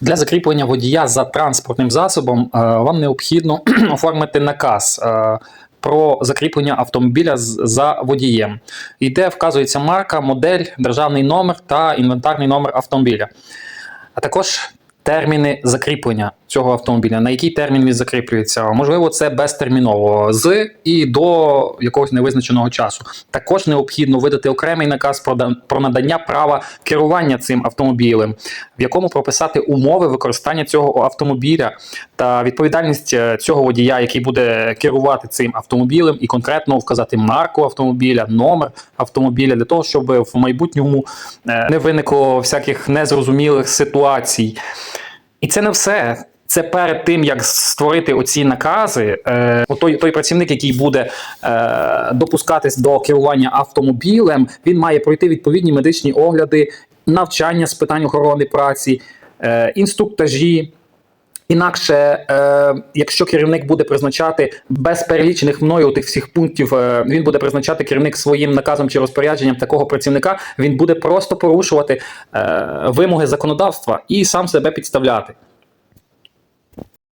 Для закріплення водія за транспортним засобом е, вам необхідно оформити наказ е, про закріплення автомобіля за водієм. І де вказується марка, модель, державний номер та інвентарний номер автомобіля. А також терміни закріплення цього автомобіля. На який термін він закріплюється? Можливо, це безтерміново з і до якогось невизначеного часу. Також необхідно видати окремий наказ про, надання права керування цим автомобілем, в якому прописати умови використання цього автомобіля та відповідальність е, цього водія, який буде керувати цим автомобілем, і конкретно вказати марку автомобіля, номер автомобіля для того, щоб в майбутньому е, не виникло всяких незрозумілих ситуацій. І це не все. Це перед тим, як створити оці накази, е, той, той працівник, який буде е, допускатись до керування автомобілем, він має пройти відповідні медичні огляди, навчання з питань охорони праці, е, інструктажі. Інакше, е, якщо керівник буде призначати без перелічених мною тих всіх пунктів, е, він буде призначати керівник своїм наказом чи розпорядженням такого працівника, він буде просто порушувати е, вимоги законодавства і сам себе підставляти.